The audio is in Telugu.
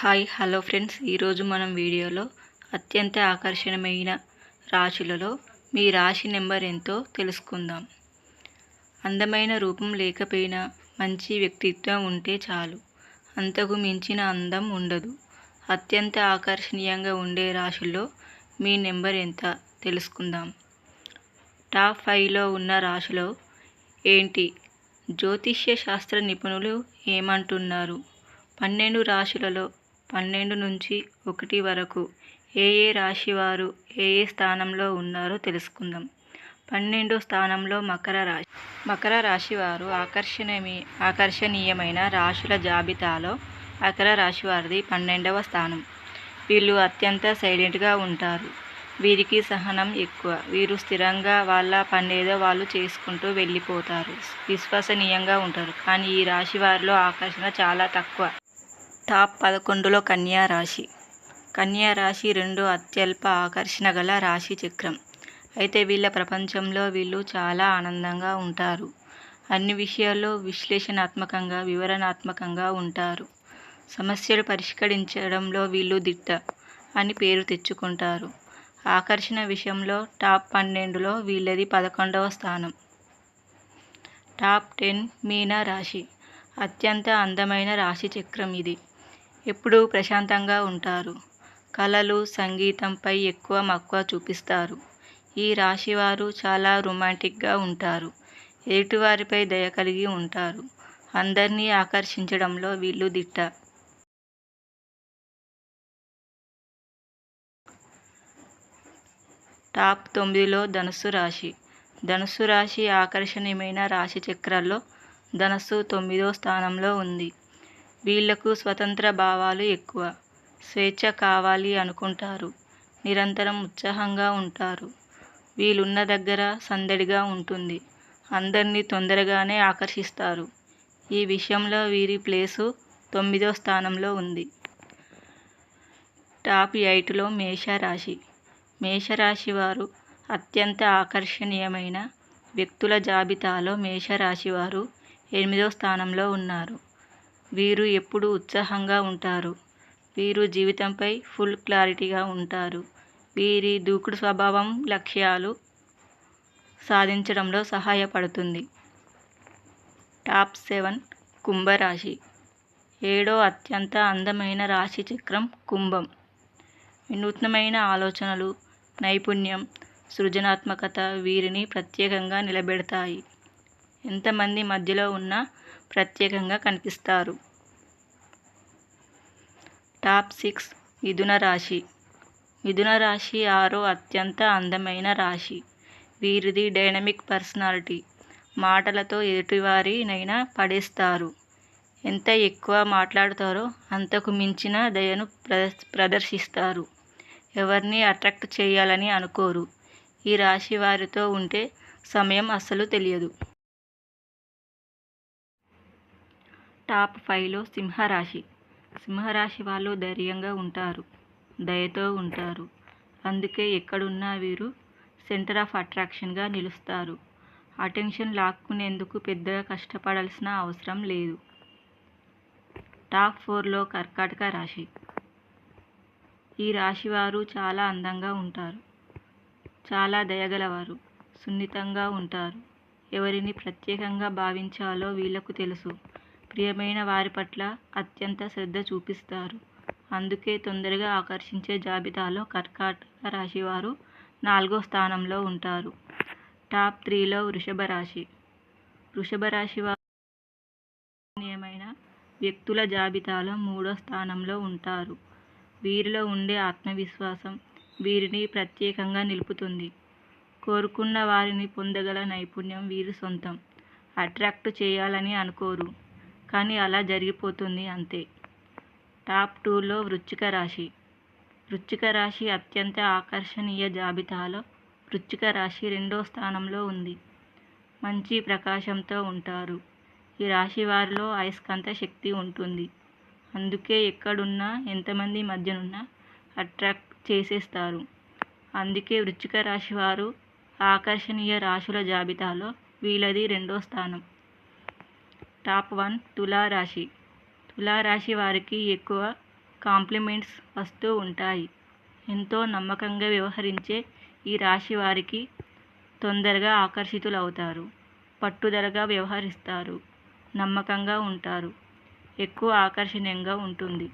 Hi hello friends. ఈరోజు మనం వీడియోలో అత్యంత ఆకర్షణీయమైన రాశులలో మీ రాశి నెంబర్ ఎంతో తెలుసుకుందాం. అందమైన రూపం లేకపోయినా మంచి వ్యక్తిత్వం ఉంటే చాలు. అంతకు మించిన అందం ఉండదు. అత్యంత ఆకర్షణీయంగా ఉండే రాశుల్లో మీ నెంబర్ ఎంత తెలుసుకుందాం. టాప్ ఫైవ్లో ఉన్న రాశిలో ఏంటి? జ్యోతిష్య శాస్త్ర నిపుణులు ఏమంటున్నారు? పన్నెండు రాశులలో పన్నెండు నుంచి ఒకటి వరకు ఏ ఏ రాశి వారు ఏ ఏ స్థానంలో ఉన్నారో తెలుసుకుందాం. పన్నెండో స్థానంలో మకర రాశి. మకర రాశి వారు ఆకర్షణీయ ఆకర్షణీయమైన రాశుల జాబితాలో మకర రాశి వారిది పన్నెండవ స్థానం. వీళ్ళు అత్యంత సైలెంట్గా ఉంటారు. వీరికి సహనం ఎక్కువ. వీరు స్థిరంగా వాళ్ళ పనేదో వాళ్ళు చేసుకుంటూ వెళ్ళిపోతారు. విశ్వసనీయంగా ఉంటారు. కానీ ఈ రాశి వారిలో ఆకర్షణ చాలా తక్కువ. టాప్ పదకొండులో కన్యా రాశి. కన్యా రాశి రెండు అత్యల్ప ఆకర్షణ గల రాశి చక్రం. అయితే వీళ్ళ ప్రపంచంలో వీళ్ళు చాలా ఆనందంగా ఉంటారు. అన్ని విషయాల్లో విశ్లేషణాత్మకంగా వివరణాత్మకంగా ఉంటారు. సమస్యలు పరిష్కరించడంలో వీళ్ళు దిట్ట అని పేరు తెచ్చుకుంటారు. ఆకర్షణ విషయంలో టాప్ పన్నెండులో వీళ్ళది పదకొండవ స్థానం. టాప్ టెన్ మీన రాశి. అత్యంత అందమైన రాశి చక్రం ఇది. ఎప్పుడూ ప్రశాంతంగా ఉంటారు. కళలు సంగీతంపై ఎక్కువ మక్కువ చూపిస్తారు. ఈ రాశి వారు చాలా రొమాంటిక్గా ఉంటారు. ఎదుటివారిపై దయ కలిగి ఉంటారు. అందరినీ ఆకర్షించడంలో వీళ్ళు దిట్ట. టాప్ తొమ్మిదిలో ధనుసు రాశి. ధనుసు రాశి ఆకర్షణీయమైన రాశి చక్రాల్లో ధనస్సు తొమ్మిదో స్థానంలో ఉంది. వీళ్ళకు స్వతంత్ర భావాలు ఎక్కువ. స్వేచ్ఛ కావాలి అనుకుంటారు. నిరంతరం ఉత్సాహంగా ఉంటారు. వీళ్ళున్న దగ్గర సందడిగా ఉంటుంది. అందరినీ తొందరగానే ఆకర్షిస్తారు. ఈ విషయంలో వీరి ప్లేసు తొమ్మిదో స్థానంలో ఉంది. టాప్ ఎయిట్లో మేషరాశి. మేషరాశి వారు అత్యంత ఆకర్షణీయమైన వ్యక్తుల జాబితాలో మేషరాశి వారు ఎనిమిదో స్థానంలో ఉన్నారు. వీరు ఎప్పుడూ ఉత్సాహంగా ఉంటారు. వీరు జీవితంపై ఫుల్ క్లారిటీగా ఉంటారు. వీరి దూకుడు స్వభావం లక్ష్యాలు సాధించడంలో సహాయపడుతుంది. టాప్ సెవెన్ కుంభరాశి. ఏడో అత్యంత అందమైన రాశి చక్రం కుంభం. వినూత్నమైన ఆలోచనలు నైపుణ్యం సృజనాత్మకత వీరిని ప్రత్యేకంగా నిలబెడతాయి. ఎంతమంది మధ్యలో ఉన్నా ప్రత్యేకంగా కనిపిస్తారు. టాప్ సిక్స్ మిథున రాశి. మిథున రాశి ఆరో అత్యంత అందమైన రాశి. వీరిది డైనమిక్ పర్సనాలిటీ. మాటలతో ఎదుటివారినైనా పడేస్తారు. ఎంత ఎక్కువ మాట్లాడతారో అంతకు మించిన దయను ప్రదర్శిస్తారు. ఎవరిని అట్రాక్ట్ చేయాలని అనుకోరు. ఈ రాశి వారితో ఉంటే సమయం అస్సలు తెలియదు. టాప్ ఫైవ్లో సింహరాశి. సింహరాశి వాళ్ళు ధైర్యంగా ఉంటారు దయతో ఉంటారు. అందుకే ఎక్కడున్నా వీరు సెంటర్ ఆఫ్ అట్రాక్షన్గా నిలుస్తారు. అటెన్షన్ లాక్కునేందుకు పెద్దగా కష్టపడాల్సిన అవసరం లేదు. టాప్ ఫోర్లో కర్కాటక రాశి. ఈ రాశి వారు చాలా అందంగా ఉంటారు. చాలా దయగలవారు సున్నితంగా ఉంటారు. ఎవరిని ప్రత్యేకంగా భావించాలో వీళ్ళకు తెలుసు. ప్రియమైన వారి పట్ల అత్యంత శ్రద్ధ చూపిస్తారు. అందుకే తొందరగా ఆకర్షించే జాబితాలో కర్కాటక రాశి వారు నాలుగో స్థానంలో ఉంటారు. టాప్ త్రీలో వృషభ రాశి. వృషభ రాశి వారు వ్యక్తుల జాబితాలో మూడో స్థానంలో ఉంటారు. వీరిలో ఉండే ఆత్మవిశ్వాసం వీరిని ప్రత్యేకంగా నిలుపుతుంది. కోరుకున్న వారిని పొందగల నైపుణ్యం వీరి సొంతం. అట్రాక్ట్ చేయాలని అనుకోరు. కానీ అలా జరిగిపోతుంది అంతే. టాప్ టూలో వృశ్చిక రాశి. వృశ్చిక రాశి అత్యంత ఆకర్షణీయ జాబితాలో వృశ్చిక రాశి రెండో స్థానంలో ఉంది. మంచి ప్రకాశంతో ఉంటారు. ఈ రాశి వారిలో అయస్కాంత శక్తి ఉంటుంది. అందుకే ఎక్కడున్నా ఎంతమంది మధ్యనున్నా అట్రాక్ట్ చేసేస్తారు. అందుకే వృశ్చిక రాశి వారు ఆకర్షణీయ రాశుల జాబితాలో వీళ్ళది రెండో స్థానం. టాప్ వన్ తులారాశి. తులారాశి వారికి ఎక్కువ కాంప్లిమెంట్స్ వస్తూ ఉంటాయి. ఎంతో నమ్మకంగా వ్యవహరించే ఈ రాశి వారికి తొందరగా ఆకర్షితులవుతారు. పట్టుదలగా వ్యవహరిస్తారు. నమ్మకంగా ఉంటారు. ఎక్కువ ఆకర్షణీయంగా ఉంటుంది.